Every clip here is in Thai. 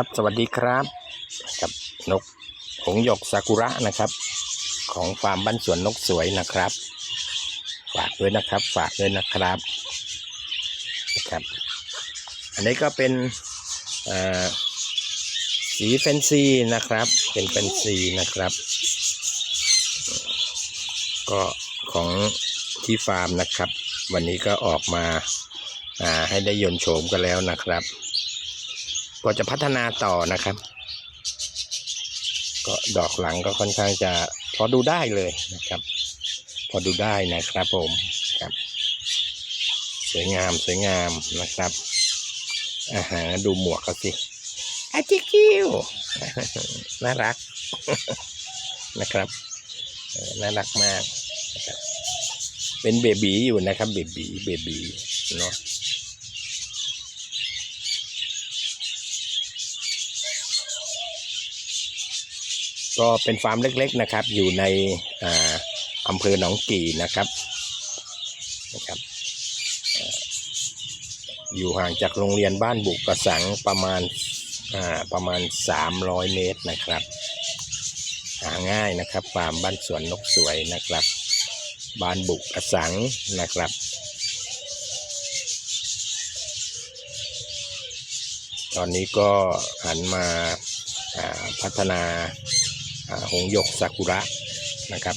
ครับสวัสดีครับกับนกหงหยกซากุระนะครับ ของฟาร์มบ้านสวนนกสวยนะครับ ฝากด้วยนะครับ ฝากด้วยนะครับนะครับ อันนี้ก็เป็นเอ่อสีแฟนซีนะครับ เป็นแฟนซีนะครับ ก็ของที่ฟาร์มนะครับ วันนี้ก็ออกมาอ่าให้ได้ยนโฉมกันแล้วนะครับ ก็จะพัฒนาต่อนะครับ ก็ดอกหลังก็ค่อนข้างจะพอดูได้เลยนะครับ พอดูได้นะครับผมครับ สวยงามสวยงามนะครับอาหารดูหมวกเขาสิอาจิคิวน่ารักนะครับน่ารักมากนะครับเป็นเบบีอยู่นะครับ เบบีเบบีเนาะ ก็เป็นฟาร์มเล็กๆนะครับ อยู่ในอ่าอำเภอหนองกี่นะครับนะครับอยู่ห่างจากโรงเรียนบ้านบุกกระสังประมาณอ่าประมาณ 300 เมตรนะครับ หาง่ายนะครับฟาร์มบ้านสวนนกสวยนะครับ บ้านบุกกระสังนะครับตอนนี้ก็หันมาอ่าพัฒนา หงหยกซากุระนะครับ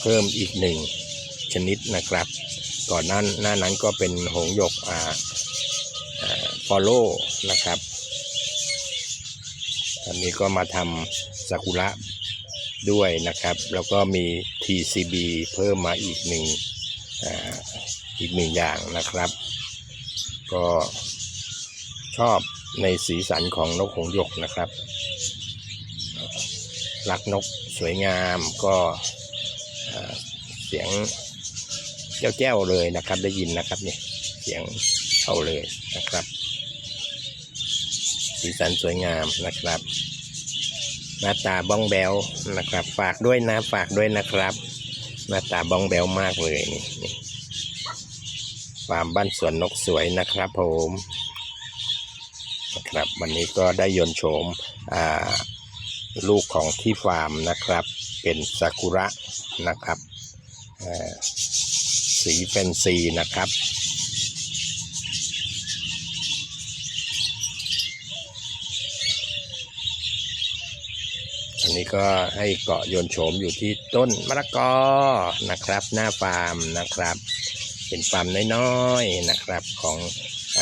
เพิ่มอีกหนึ่งชนิดนะครับ ก่อนหนั้นหน้านั้นก็เป็นหงหยกฟอลโล่นะครับตอนนี้ก็มาทำซากุระด้วยนะครับ แล้วก็มี TCB เพิ่มมาอีกหนึ่งออีกหนึ่งอย่างนะครับ ก็ชอบในสีสันของนกหงหยกนะครับ รักนกสวยงามก็เสียงแจ้วๆเลยนะครับ ได้ยินนะครับเนี่ยเสียงเข้าเลยนะครับ สีสันสวยงามนะครับ หน้าตาบ้องแบวนะครับ ฝากด้วยนะฝากด้วยนะครับ หน้าตาบ้องแบวมากเลยนี่ฟาร์มบ้านสวนนกสวยนะครับผมนะครับ วันนี้ก็ได้ยนโฉมอ่า ลูกของที่ฟาร์มนะครับ เป็นซากุระนะครับสีแฟนซีนะครับ อันนี้ก็ให้เกาะโยนโฉมอยู่ที่ต้นมะละกอนะครับ หน้าฟาร์มนะครับ เป็นฟาร์มน้อยๆนะครับของอ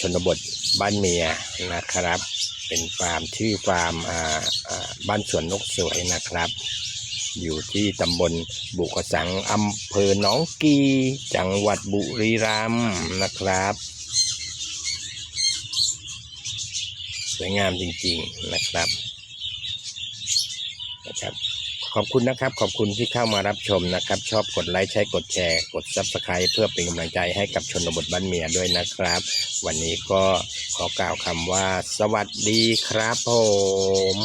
ชนบท บ้านเมียนะครับ เป็นฟาร์มชื่อฟาร์มบ้านสวนนกสวยนะครับ อยู่ที่ตำบลบุกสังอำเภอหนองกี จังหวัดบุรีรัมย์นะครับ สวยงามจริงๆนะครับนะครับ ขอบคุณนะครับ ขอบคุณที่เข้ามารับชมนะครับ ชอบกดไลค์ใช้กดแชร์ กดซับสไคร b ์เพื่อเป็นกำลังใจให้กับชนบทบ้านเมียด้วยนะครับ วันนี้ก็ขอกล่าวคำว่า สวัสดีครับผม